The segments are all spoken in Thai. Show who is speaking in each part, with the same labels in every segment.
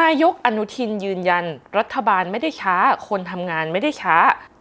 Speaker 1: นายกอนุทินยืนยัน รัฐบาลไม่ได้ช้า คนทำงานไม่ได้ช้า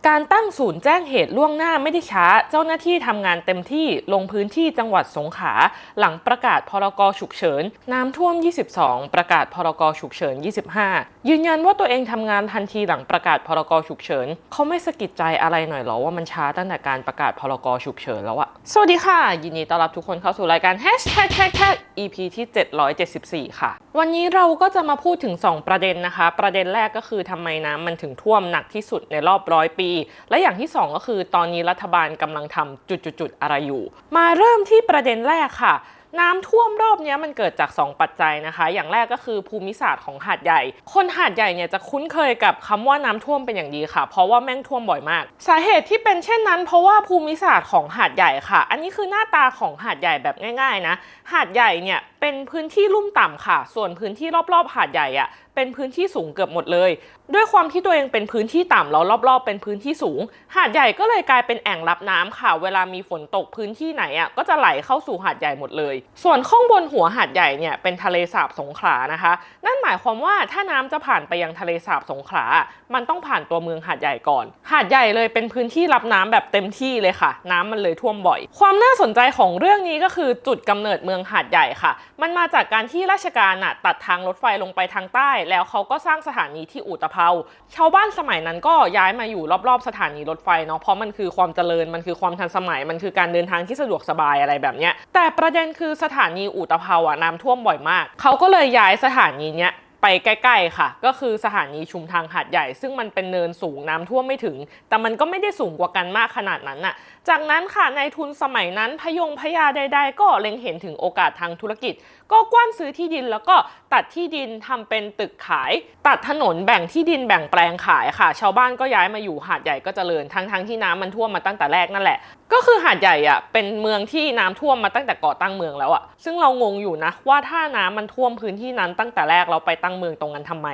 Speaker 1: การตั้งศูนย์แจ้งเหตุล่วงหน้าไม่ได้ช้า เจ้าหน้าที่ทำงานเต็มที่ลงพื้นที่จังหวัดสงขลาหลังประกาศพรกฉุกเฉิน น้ำท่วม 22 ประกาศพรกฉุกเฉิน 25 ยืนยันว่าตัวเองทำงานทันทีหลังประกาศพรกฉุกเฉินเขาไม่สะกิดใจอะไรหน่อยหรอว่ามันช้าตั้งแต่การประกาศพรกฉุกเฉินแล้วอะสวัสดีค่ะ ยินดีต้อนรับทุกคนเข้าสู่รายการ Hashtag Tag Tag EP ที่ 774 ค่ะ วันนี้เราก็จะมาพูดถึง 2 ประเด็นนะคะ ประเด็นแรกก็คือทำไมน้ำมันถึงท่วมหนักที่สุดในรอบร้อยปีและอย่างที่ 2 ก็คือ ตอนนี้รัฐบาลกำลังทำจุดๆอะไรอยู่ มาเริ่มที่ประเด็นแรกค่ะน้ำท่วมรอบนี้มันเกิดจาก 2 ปัจจัยนะคะ อย่างแรกก็คือภูมิศาสตร์ของหาดใหญ่ คนหาดใหญ่เนี่ยจะคุ้นเคยกับคำว่าน้ำท่วมเป็นอย่างดีค่ะ เพราะว่าแม่งท่วมบ่อยมาก สาเหตุที่เป็นเช่นนั้น เพราะว่าภูมิศาสตร์ของหาดใหญ่ค่ะ อันนี้คือหน้าตาของหาดใหญ่แบบง่าย ๆ นะ หาดใหญ่เนี่ย เป็นพื้นที่ลุ่มต่ำค่ะ ส่วนพื้นที่รอบๆ หาดใหญ่อะเป็นพื้นที่สูงเกือบหมดเลย ด้วยความที่ตัวเองเป็นพื้นที่ต่ำแล้วรอบๆ เป็นพื้นที่สูง หาดใหญ่ก็เลยกลายเป็นแอ่งรับน้ำค่ะ เวลามีฝนตกพื้นที่ไหนอะก็จะไหลเข้าสู่หาดใหญ่หมดเลย ส่วนข้างบนหัวหาดใหญ่เนี่ยเป็นทะเลสาบสงขลานะคะ นั่นหมายความว่าถ้าน้ำจะผ่านไปยังทะเลสาบสงขลา มันต้องผ่านตัวเมืองหาดใหญ่ก่อน หาดใหญ่เลยเป็นพื้นที่รับน้ำแบบเต็มที่เลยค่ะ น้ำมันเลยท่วมบ่อย ความน่าสนใจของเรื่องนี้ก็คือจุดกำเนิดเมืองหาดใหญ่ค่ะ มันมาจากการที่ราชการน่ะตัดทางรถไฟลงไปทางใต้ แล้วเขาก็สร้างสถานีที่อุตภเปาชาวบ้านสมัยนั้นก็ย้ายมาอยู่รอบๆ สถานีรถไฟเนาะเพราะมันคือความเจริญมันคือความทันสมัยมันคือการเดินทางที่สะดวกสบายอะไรแบบเนี้ยแต่ประเด็นคือสถานีอุตภเปาอะน้ำท่วมบ่อยมาก เขาก็เลยย้ายสถานีเนี้ย ไปใกล้ๆค่ะ ก็คือสถานีชุมทางหาดใหญ่ ซึ่งมันเป็นเนินสูงน้ำท่วมไม่ถึง แต่มันก็ไม่ได้สูงกว่ากันมากขนาดนั้นน่ะ จากนั้นค่ะนายทุนสมัยนั้นพยงพยาใด ๆ ก็เล็งเห็นถึงโอกาสทางธุรกิจ ก็กว้านซื้อที่ดินแล้วก็ตัดที่ดินทำเป็นตึกขาย ตัดถนนแบ่งที่ดินแบ่งแปลงขายค่ะ ชาวบ้านก็ย้ายมาอยู่หาดใหญ่ก็จเจริญทั้งๆที่น้ำมันท่วมมาตั้งแต่แรกนั่นแหละ ก็คือหาดใหญ่อะเป็นเมืองที่น้ำท่วมมาตั้งแต่ก่อตั้งเมืองแล้วอะซึ่งเรางงอยู่นะว่าถ้าน้ำมันท่วมพื้นที่นั้นตั้งแต่แรกเราไปตั้งเมืองตรงนั้นทำไม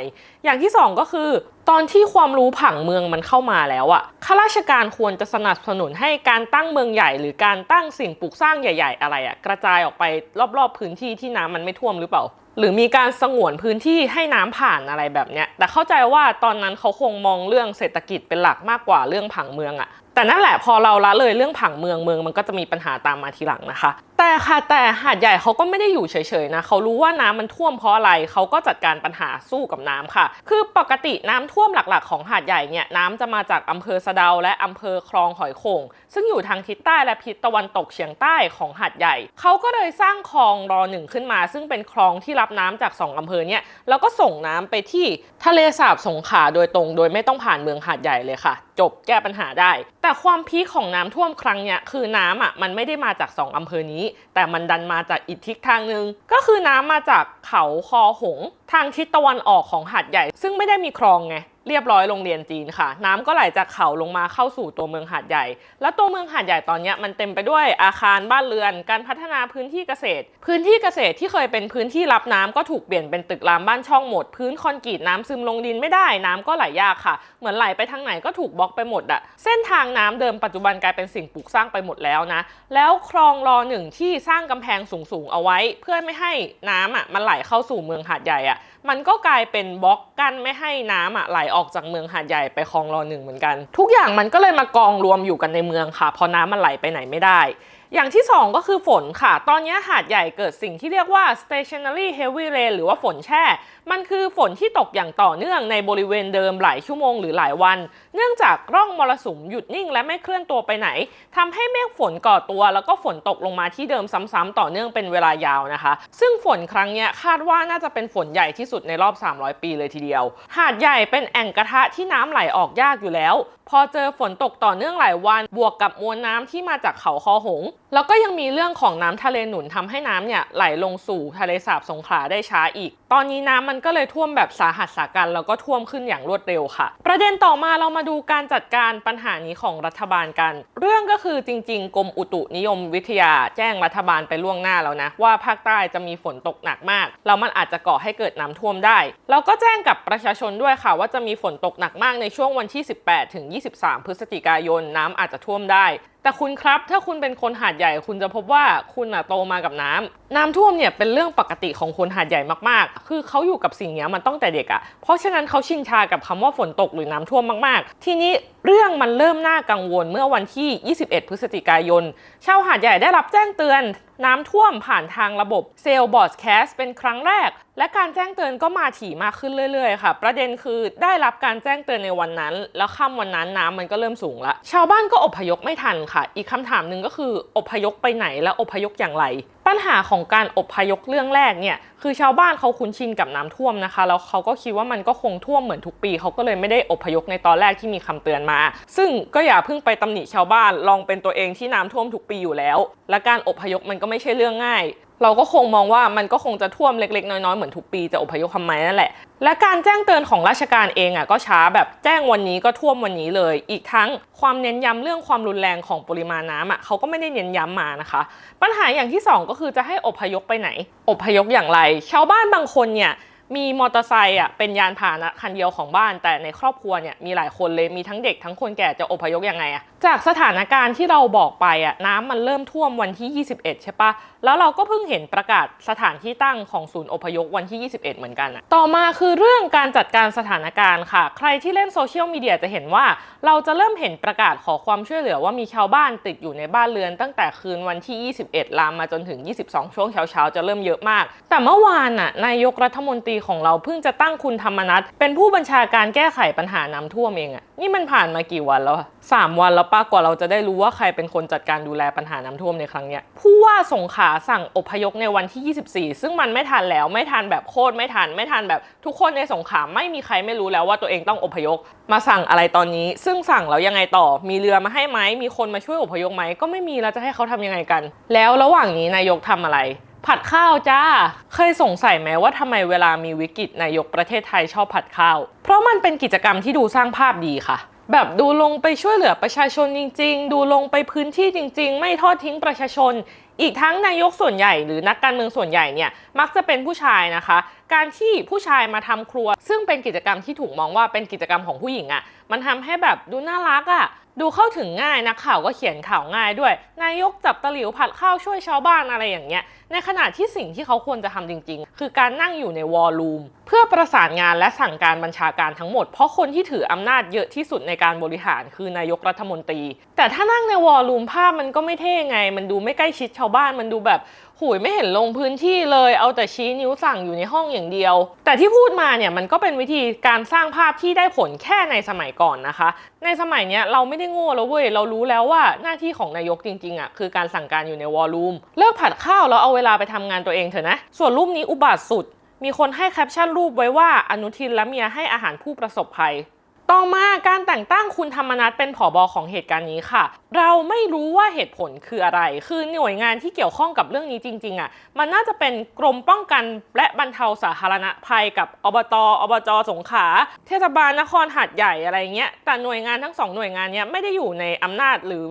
Speaker 1: อย่างที่สองก็คือ ตอนที่ความรู้ผังเมืองมันเข้ามาแล้วอะข้าราชการควรจะสนับสนุนให้การตั้งเมืองใหญ่ หรือการตั้งสิ่งปลูกสร้างใหญ่ ๆ อะไรอะกระจายออกไปรอบๆพื้นที่ที่น้ำมันไม่ท่วมหรือเปล่า หรือมีการสงวนพื้นที่ให้น้ำผ่านอะไรแบบเนี้ย แต่เข้าใจว่าตอนนั้นเขาคงมองเรื่องเศรษฐกิจเป็นหลักมากกว่าเรื่องผังเมืองอะแต่นั่นแหละพอเราละเลยเรื่องผังเมืองเมืองมันก็จะมีปัญหาตามมาทีหลังนะคะ แต่ค่ะแต่หาดใหญ่เขาก็ไม่ได้อยู่เฉยๆนะเขารู้ว่าน้ำมันท่วมเพราะอะไรเขาก็จัดการปัญหาสู้กับน้ำค่ะ คือปกติน้ำท่วมหลักๆ ของหาดใหญ่เนี่ยน้ำจะมาจากอำเภอสะเดา และอำเภอคลองหอยโข่งซึ่งอยู่ทางทิศใต้และทิศตะวันตกเฉียงใต้ของหาดใหญ่เขาก็เลยสร้างคลองรอหนึ่งขึ้นมา ซึ่งเป็นคลองที่รับน้ำจากสองอำเภอเนี่ยแล้วก็ส่งน้ำไปที่ทะเลสาบสงขลาโดยตรง โดยไม่ต้องผ่านเมืองหาดใหญ่เลยค่ะ จบแก้ปัญหาได้ แต่ความพีคของน้ำท่วมครั้งเนี้ยคือน้ำอะมันไม่ได้มาจากสองอำเภอนี้แต่มันดันมาจากอีกทิศทางหนึ่งก็คือน้ำมาจากเขาคอหง ทางทิศตะวันออกของหาดใหญ่ ซึ่งไม่ได้มีคลองไงเรียบร้อยโรงเรียนจีนค่ะ น้ำก็ไหลจากเขาลงมาเข้าสู่ตัวเมืองหาดใหญ่ แล้วตัวเมืองหาดใหญ่ตอนนี้มันเต็มไปด้วยอาคารบ้านเรือน การพัฒนาพื้นที่เกษตร พื้นที่เกษตรที่เคยเป็นพื้นที่รับน้ำก็ถูกเปลี่ยนเป็นตึกรามบ้านช่องหมด พื้นคอนกรีตน้ำซึมลงดินไม่ได้น้ำก็ไหลยากค่ะ เหมือนไหลไปทางไหนก็ถูกบล็อกไปหมดอะเส้นทางน้ำเดิมปัจจุบันกลายเป็นสิ่งปลูกสร้างไปหมดแล้วนะ แล้วคลองรอหนึ่งที่สร้างกำแพงสูงๆเอาไว้ เพื่อไม่ให้น้ำอะมันไหลเข้าสู่เมืองหาดใหญ่อะมันก็กลายเป็นบล็อกกั้นไม่ให้น้ำอะไหลออกจากเมืองหาดใหญ่ไปคลองรอหนึ่งเหมือนกัน ทุกอย่างมันก็เลยมากองรวมอยู่กันในเมืองค่ะพอน้ำมันไหลไปไหนไม่ได้ อย่างที่ 2 ก็คือฝนค่ะ ตอนนี้หาดใหญ่เกิดสิ่งที่เรียกว่า stationary heavy rain หรือว่าฝนแช่ มันคือฝนที่ตกอย่างต่อเนื่องในบริเวณเดิมหลายชั่วโมงหรือหลายวัน เนื่องจากร่องมรสุมหยุดนิ่งและไม่เคลื่อนตัวไปไหนทำให้เมฆฝนก่อตัว แล้วก็ฝนตกลงมาที่เดิมซ้ำๆต่อเนื่องเป็นเวลายาวนะคะ ซึ่งฝนครั้งนี้คาดว่าน่าจะเป็นฝนใหญ่ที่สุดในรอบ 300 ปีเลยทีเดียว หาดใหญ่เป็นแอ่งกระทะที่น้ำไหลออกยากอยู่แล้ว พอเจอฝนตกต่อเนื่องหลายวันบวกกับมวลน้ำที่มาจากเขาคอหง แล้วก็ยังมีเรื่องของน้ำทะเลหนุนทำให้น้ำเนี่ยไหลลงสู่ทะเลสาบสงขลาได้ช้าอีก ตอนนี้น้ำมันก็เลยท่วมแบบสาหัสสากันแล้วก็ท่วมขึ้นอย่างรวดเร็วค่ะ ประเด็นต่อมาเรามาดูการจัดการปัญหานี้ของรัฐบาลกัน เรื่องก็คือจริง ๆ กรมอุตุนิยมวิทยาแจ้งรัฐบาลไปล่วงหน้าแล้วนะ ว่าภาคใต้จะมีฝนตกหนักมากแล้วมันอาจจะก่อให้เกิดน้ำท่วมได้ แล้วก็แจ้งกับประชาชนด้วยค่ะ ว่าจะมีฝนตกหนักมากในช่วงวันที่ 18 ถึง 23 พฤศจิกายนน้ำอาจจะท่วมได้แต่คุณครับถ้าคุณเป็นคนหาดใหญ่คุณจะพบว่าคุณอะโตมากับน้ำน้ำท่วมเนี่ยเป็นเรื่องปกติของคนหาดใหญ่มากๆ คือเขาอยู่กับสิ่งนี้มันตั้งแต่เด็กอะเพราะฉะนั้นเขาชินชากับคำว่าฝนตกหรือน้ำท่วมมากๆ ทีนี้เรื่องมันเริ่มน่ากังวลเมื่อวันที่ 21 พฤศจิกายนชาวหาดใหญ่ได้รับแจ้งเตือน น้ำท่วมผ่านทางระบบเซลล์บอร์ดแคสเป็นครั้งแรก และการแจ้งเตือนก็มาถี่มากขึ้นเรื่อยๆค่ะ ประเด็นคือได้รับการแจ้งเตือนในวันนั้น แล้วค่ำวันนั้นน้ำมันก็เริ่มสูงละ ชาวบ้านก็อพยพไม่ทันค่ะ อีกคำถามหนึ่งก็คืออพยพไปไหนและอพยพอย่างไร ปัญหาของการอบพยพเรื่องแรกเนี่ยคือชาวบ้านเขาคุ้นชินกับน้ำท่วมนะคะแล้วเขาก็คิดว่ามันก็คงท่วมเหมือนทุกปีเขาก็เลยไม่ได้อบพยพในตอนแรกที่มีคำเตือนมา ซึ่งก็อย่าเพิ่งไปตำหนิชาวบ้านลองเป็นตัวเองที่น้ำท่วมทุกปีอยู่แล้ว และการอบพยพมันก็ไม่ใช่เรื่องง่าย เราก็คงมองว่ามันก็คงจะท่วมเล็กๆ น้อยๆ เหมือนทุกปีจะอพยพทำไมนั่นแหละ และการแจ้งเตือนของราชการเองอะก็ช้าแบบแจ้งวันนี้ก็ท่วมวันนี้เลย อีกทั้งความเน้นย้ำเรื่องความรุนแรงของปริมาณน้ำอะเขาก็ไม่ได้เน้นย้ำมานะคะ ปัญหาอย่างที่สองก็คือจะให้อพยพไปไหน อพยพอย่างไร ชาวบ้านบางคนเนี่ยมีมอเตอร์ไซค์อะเป็นยานพาหนะคันเดียวของบ้าน แต่ในครอบครัวเนี่ยมีหลายคนเลยมีทั้งเด็กทั้งคนแก่จะอพยพยังไงอะจากสถานการณ์ที่เราบอกไปอะน้ำมันเริ่มท่วมวันที่ 21 ใช่ปะแล้วเราก็เพิ่งเห็นประกาศสถานที่ตั้งของศูนย์อพยพวันที่ 21 เหมือนกันอะต่อมาคือเรื่องการจัดการสถานการณ์ค่ะ ใครที่เล่นโซเชียลมีเดียจะเห็นว่า เราจะเริ่มเห็นประกาศขอความช่วยเหลือว่ามีชาวบ้านติดอยู่ในบ้านเรือน ตั้งแต่คืนวันที่ 21 ลามมาจนถึง 22 ช่วงเช้าๆจะเริ่มเยอะมาก แต่เมื่อวานน่ะนายกรัฐมนตรีของเราเพิ่งจะตั้งคุณธรรมนัฐเป็นผู้บัญชาการแก้ไขปัญหาน้ำท่วมเองอะนี่มันผ่านมากี่วันแล้วสามวันแล้วป้ากว่าเราจะได้รู้ว่าใครเป็นคนจัดการดูแลปัญหาน้ำท่วมในครั้งเนี้ยผู้ว่าสงขาสั่งอพยพในวันที่ 24 ซึ่งมันไม่ทันแล้วไม่ทันแบบโคตรไม่ทัน ไม่ทันแบบทุกคนในสงขาไม่มีใครไม่รู้แล้วว่าตัวเองต้องอพยพมาสั่งอะไรตอนนี้ ซึ่งสั่งแล้วยังไงต่อ มีเรือมาให้ไหมมีคนมาช่วยอพยพไหมก็ไม่มีแล้วจะให้เขาทำยังไงกัน แล้วระหว่างนี้นายกทำอะไรผัดข้าวจ้า เคยสงสัยไหมว่าทำไมเวลามีวิกฤตนายกประเทศไทยชอบผัดข้าว เพราะมันเป็นกิจกรรมที่ดูสร้างภาพดีค่ะ แบบดูลงไปช่วยเหลือประชาชนจริง ๆ ดูลงไปพื้นที่จริง ๆ ไม่ทอดทิ้งประชาชน อีกทั้งนายกส่วนใหญ่หรือนักการเมืองส่วนใหญ่เนี่ยมักจะเป็นผู้ชายนะคะ การที่ผู้ชายมาทำครัว ซึ่งเป็นกิจกรรมที่ถูกมองว่าเป็นกิจกรรมของผู้หญิงอะ่ะ มันทำให้แบบดูน่ารักอะ่ะดูเข้าถึงง่ายนักข่าวก็เขียนข่าวง่ายด้วย นายกจับตะหลิวผัดข้าวช่วยชาวบ้านอะไรอย่างเงี้ย ในขณะที่สิ่งที่เขาควรจะทำจริง ๆ คือการนั่งอยู่ในวอลลุ่มเพื่อประสานงานและสั่งการบัญชาการทั้งหมด เพราะคนที่ถืออำนาจเยอะที่สุดในการบริหารคือนายกรัฐมนตรี แต่ถ้านั่งในวอลลุ่มภาพมันก็ไม่เท่ไง มันดูไม่ใกล้ชิดชาวบ้านมันดูแบบหุยไม่เห็นลงพื้นที่เลย เอาแต่ชี้นิ้วสั่งอยู่ในห้องอย่างเดียว แต่ที่พูดมาเนี่ยมันก็เป็นวิธีการสร้างภาพที่ได้ผลแค่ในสมัยก่อนนะคะ ในสมัยเนี้ยเราไม่ได้โง่แล้วเว้ยเรารู้แล้วว่าหน้าที่ของนายกจริงๆอะคือการสั่งการอยู่ในวอลลุ่มเลิกผัดข้าวแล้วเอาเวลาไปทำงานตัวเองเถอะนะ ส่วนรูปนี้อุบาทสุด มีคนให้แคปชั่นรูปไว้ว่าอนุทินและเมียให้อาหารผู้ประสบภัย ต่อมาการแต่งตั้งคุณธรรมนัฐเป็นผอบอของเหตุการณ์นี้ค่ะ เราไม่รู้ว่าเหตุผลคืออะไร คือหน่วยงานที่เกี่ยวข้องกับเรื่องนี้จริงๆอะ มันน่าจะเป็นกรมป้องกันและบรรเทาสาธารณภัยกับอบต อบจสงขลาเทศบาลนครหาดใหญ่อะไรเงี้ย แต่หน่วยงานทั้งสองหน่วยงานเนี้ยไม่ได้อยู่ในอำนาจหรือ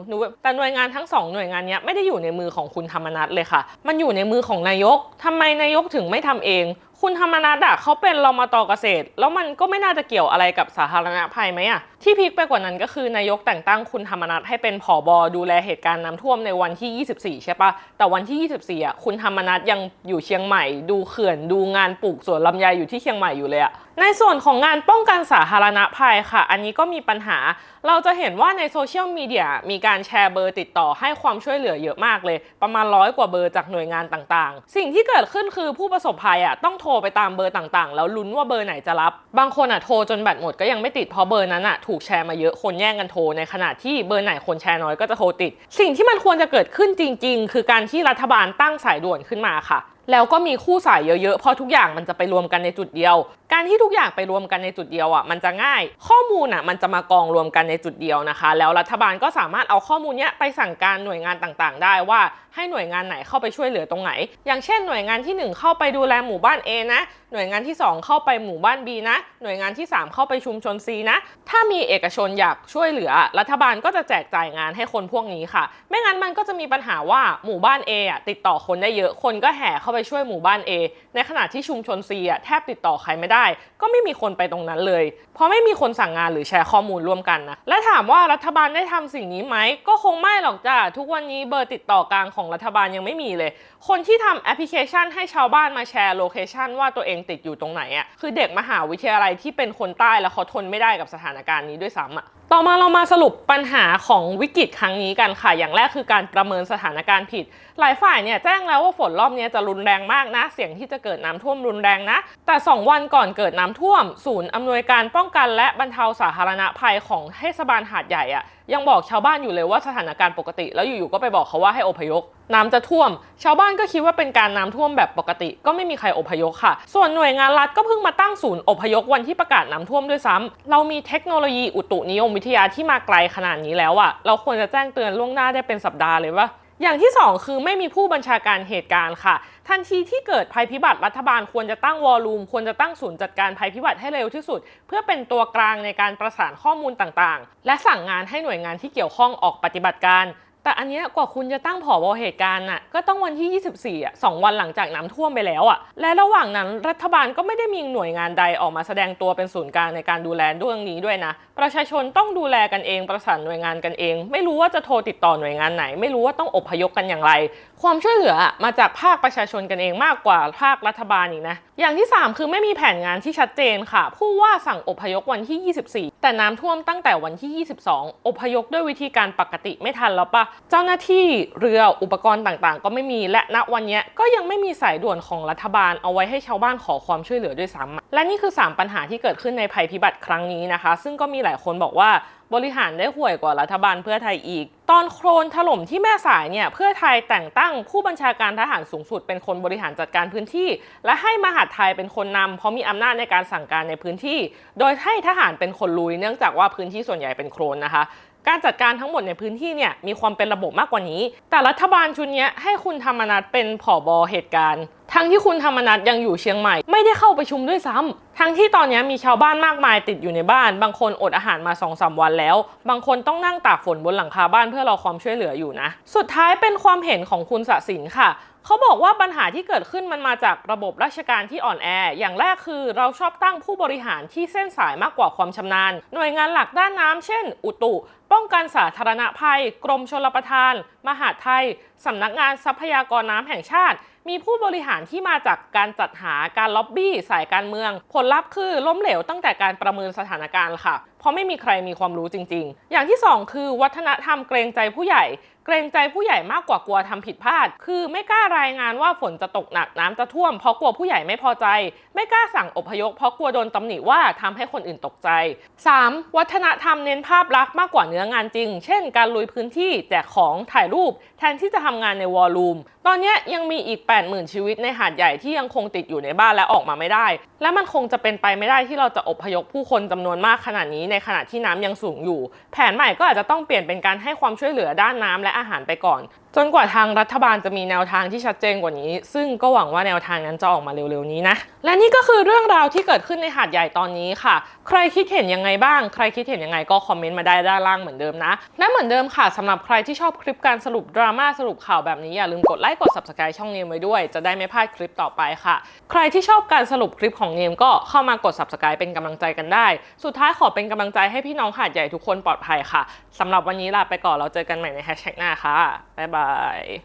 Speaker 1: แต่หน่วยงานทั้งสองหน่วยงานเนี้ยไม่ได้อยู่ในมือของคุณธรรมนัฐเลยค่ะ มันอยู่ในมือของนายกทำไมนายกถึงไม่ทำเอง คุณธรรมนัฐอะเขาเป็นรมาตอเกษตร แล้วมันก็ไม่น่าจะเกี่ยวอะไรกับสาธารณภัยไหมอะ ที่พีคไปกว่านั้นก็คือนายกแต่งตั้งคุณธรรมนัฐให้เป็นผอบอดูแลเหตุการณ์น้ำท่วมในวันที่ 24 ใช่ปะแต่วันที่ 24อะคุณธรรมนัฐยังอยู่เชียงใหม่ ดูเขื่อนดูงานปลูกสวนลำไยอยู่ที่เชียงใหม่อยู่เลยอะในส่วนของงานป้องกันสาธารณภัยค่ะ อันนี้ก็มีปัญหา เราจะเห็นว่าในโซเชียลมีเดียมีการแชร์เบอร์ติดต่อให้ความช่วยเหลือเยอะมากเลย ประมาณร้อยกว่าเบอร์จากหน่วยงานต่างๆ สิ่งที่เกิดขึ้นคือผู้ประสบภัยอะต้องโทรไปตามเบอร์ต่างๆ แล้วลุ้นว่าเบอร์ไหนจะรับ บางคนอะโทรจนแบตหมดก็ยังไม่ติดเพราะเบอร์นั้นอะถูกแชร์มาเยอะคนแย่งกันโทร ในขณะที่เบอร์ไหนคนแชร์น้อยก็จะโทรติด สิ่งที่มันควรจะเกิดขึ้นจริง ๆ คือการที่รัฐบาลตั้งสายด่วนขึ้นมาค่ะ แล้วก็มีคู่สายเยอะๆ เพราะทุกอย่างมันจะไปรวมกันในจุดเดียว การที่ทุกอย่างไปรวมกันในจุดเดียวอะมันจะง่าย ข้อมูลอะมันจะมากองรวมกันในจุดเดียวนะคะ แล้วรัฐบาลก็สามารถเอาข้อมูลเนี้ยไปสั่งการหน่วยงานต่างๆ ได้ว่าให้หน่วยงานไหนเข้าไปช่วยเหลือตรงไหน อย่างเช่น หน่วยงานที่ 1 เข้าไปดูแลหมู่บ้าน A นะ หน่วยงานที่ 2 เข้าไปหมู่บ้าน B นะ หน่วยงานที่ 3 เข้าไปชุมชน C นะ ถ้ามีเอกชนอยากช่วยเหลือ รัฐบาลก็จะแจกจ่ายงานให้คนพวกนี้ค่ะ ไม่งั้นมันก็จะมีปัญหาว่าหมู่บ้าน A อะติดต่อคนได้เยอะคนก็แห่เข้าไปไปช่วยหมู่บ้าน A ในขณะที่ชุมชน C อะแทบติดต่อใครไม่ได้ ก็ไม่มีคนไปตรงนั้นเลย เพราะไม่มีคนสั่งงานหรือแชร์ข้อมูลร่วมกันนะ และถามว่ารัฐบาลได้ทำสิ่งนี้ไหม ก็คงไม่หรอกจ้าทุกวันนี้เบอร์ติดต่อกลางของรัฐบาลยังไม่มีเลย คนที่ทำแอปพลิเคชันให้ชาวบ้านมาแชร์โลเคชันว่าตัวเองติดอยู่ตรงไหนอะคือเด็กมหาวิทยาลัยที่เป็นคนใต้แล้วเขาทนไม่ได้กับสถานการณ์นี้ด้วยซ้ำอะต่อมาเรามาสรุปปัญหาของวิกฤตครั้งนี้กันค่ะ อย่างแรกคือการประเมินสถานการณ์ผิด หลายฝ่ายเนี่ยแจ้งแล้วว่าฝนรอบนี้จะรุนแรงมากนะ เสี่ยงที่จะเกิดน้ำท่วมรุนแรงนะ แต่ 2 วันก่อนเกิดน้ำท่วม ศูนย์อำนวยการป้องกันและบรรเทาสาธารณภัยของเทศบาลหาดใหญ่อะยังบอกชาวบ้านอยู่เลยว่าสถานการณ์ปกติ แล้วอยู่ๆก็ไปบอกเขาว่าให้อพยพ น้ำจะท่วม ชาวบ้านก็คิดว่าเป็นการน้ำท่วมแบบปกติ ก็ไม่มีใครอพยพค่ะ ส่วนหน่วยงานรัฐก็เพิ่งมาตั้งศูนย์อพยพวันที่ประกาศน้ำท่วมด้วยซ้ำเรามีเทคโนโลยีอุตุนิยมวิทยาที่มาไกลขนาดนี้แล้วอะเราควรจะแจ้งเตือนล่วงหน้าได้เป็นสัปดาห์เลยว่าอย่างที่ 2 คือไม่มีผู้บัญชาการเหตุการณ์ค่ะ ทันทีที่เกิดภัยพิบัติรัฐบาลควรจะตั้งวอลลุ่มควรจะตั้งศูนย์จัดการภัยพิบัติให้เร็วที่สุด เพื่อเป็นตัวกลางในการประสานข้อมูลต่างๆ และสั่งงานให้หน่วยงานที่เกี่ยวข้องออกปฏิบัติการ แต่อันเนี้ยกว่าคุณจะตั้งผอบอเหตุการณ์น่ะก็ต้องวันที่ 24อะสองวันหลังจากน้ำท่วมไปแล้วอะและระหว่างนั้นรัฐบาลก็ไม่ได้มีหน่วยงานใดออกมาแสดงตัวเป็นศูนย์กลางในการดูแลเรื่องนี้ด้วยนะ ประชาชนต้องดูแลกันเองประสานหน่วยงานกันเอง ไม่รู้ว่าจะโทรติดต่อหน่วยงานไหน ไม่รู้ว่าต้องอพยพกันอย่างไร ความช่วยเหลือมาจากภาคประชาชนกันเองมากกว่าภาครัฐบาลอีกนะ อย่างที่ 3 คือไม่มีแผนงานที่ชัดเจนค่ะ ผู้ว่าสั่งอพยพวันที่ 24 แต่น้ำท่วมตั้งแต่วันที่ 22 อพยพด้วยวิธีการปกติไม่ทันแล้วปะเจ้าหน้าที่เรืออุปกรณ์ต่างๆ ก็ไม่มีและณวันนี้ก็ยังไม่มีสายด่วนของรัฐบาลเอาไว้ให้ชาวบ้านขอความช่วยเหลือด้วยซ้ำและนี่คือ 3 ปัญหาที่เกิดขึ้นในภัยพิบัติครั้งนี้นะคะ ซึ่งก็มีหลายคนบอกว่าบริหารได้ห่วยกว่ารัฐบาลเพื่อไทยอีก ตอนโครนถล่มที่แม่สายเนี่ยเพื่อไทยแต่งตั้งผู้บัญชาการทหารสูงสุดเป็นคนบริหารจัดการพื้นที่ และให้มหาดไทยเป็นคนนำเพราะมีอำนาจในการสั่งการในพื้นที่ โดยให้ทหารเป็นคนลุยเนื่องจากว่าพื้นที่ส่วนใหญ่เป็นโครนนะคะ การจัดการทั้งหมดในพื้นที่เนี่ยมีความเป็นระบบมากกว่านี้ แต่รัฐบาลชุดนี้ให้คุณธรรมนัฐเป็นผอบอเหตุการณ์ ทั้งที่คุณธรรมนัฐยังอยู่เชียงใหม่ ไม่ได้เข้าประชุมด้วยซ้ำทั้งที่ตอนนี้มีชาวบ้านมากมายติดอยู่ในบ้าน บางคนอดอาหารมา2อสวันแล้ว บางคนต้องนั่งตากฝนบนหลังคาบ้านเพื่อรอความช่วยเหลืออยู่นะ สุดท้ายเป็นความเห็นของคุณสสินค่ะ เขาบอกว่าปัญหาที่เกิดขึ้นมันมาจากระบบราชการที่อ่อนแอ อย่างแรกคือเราชอบตั้งผู้บริหารที่เส้นสายมากกว่าความชำนาญ หน่วยงานหลักด้านน้ำเช่น อุตุ ป้องกันสาธารณภัย กรมชลประทาน มหาดไทยสำนักงานทรัพยากรน้ำแห่งชาติ มีผู้บริหารที่มาจากการจัดหาการล็อบบี้สายการเมือง ผลลัพธ์คือล้มเหลวตั้งแต่การประเมินสถานการณ์ค่ะ เพราะไม่มีใครมีความรู้จริง ๆ อย่างที่สองคือวัฒนธรรมเกรงใจผู้ใหญ่เกรงใจผู้ใหญ่มากกว่ากลัวทำผิดพลาด คือไม่กล้ารายงานว่าฝนจะตกหนักน้ำจะท่วมเพราะกลัวผู้ใหญ่ไม่พอใจ ไม่กล้าสั่งอพยพเพราะกลัวโดนตำหนิว่าทำให้คนอื่นตกใจ 3. วัฒนธรรมเน้นภาพลักษณ์มากกว่าเนื้องานจริง เช่น การลุยพื้นที่แจกของถ่ายรูป แทนที่จะทำงานในวอลลุ่ม ตอนนี้ยยังมีอีก80,000 ชีวิตในหาดใหญ่ที่ยังคงติดอยู่ในบ้านและออกมาไม่ได้ และมันคงจะเป็นไปไม่ได้ที่เราจะอพยพผู้คนจำนวนมากขนาดนี้ในขณะที่น้ำยังสูงอยู่ แผนใหม่ก็อาจจะต้องเปลี่ยนเป็นการให้ความช่วยเหลือด้านน้ำและอาหารไปก่อน จนกว่าทางรัฐบาลจะมีแนวทางที่ชัดเจนกว่านี้ ซึ่งก็หวังว่าแนวทางนั้นจะออกมาเร็วๆนี้นะ และนี่ก็คือเรื่องราวที่เกิดขึ้นในหาดใหญ่ตอนนี้ค่ะ ใครคิดเห็นยังไงบ้าง ใครคิดเห็นยังไงก็คอมเมนต์มาได้ด้านล่างเหมือนเดิมนะ และเหมือนเดิมค่ะสำหรับใครที่ชอบคลิปการสรุปดราม่าสรุปข่าวแบบนี้อย่าลืมกดไลค์กด subscribe ช่องเนมไว้ด้วย จะได้ไม่พลาดคลิปต่อไปค่ะ ใครที่ชอบการสรุปคลิปของเนมก็เข้ามากด subscribe เป็นกำลังใจกันได้ สุดท้ายขอเป็นกำลังใจให้พี่น้องหาดใหญ่ทุกคนปลอดภัยค่ะสำหรับวันนี้ลาไปก่อนเราเจอกันใหม่ในแฮชแท็กหน้าค่ะบ๊ายบาย Bye.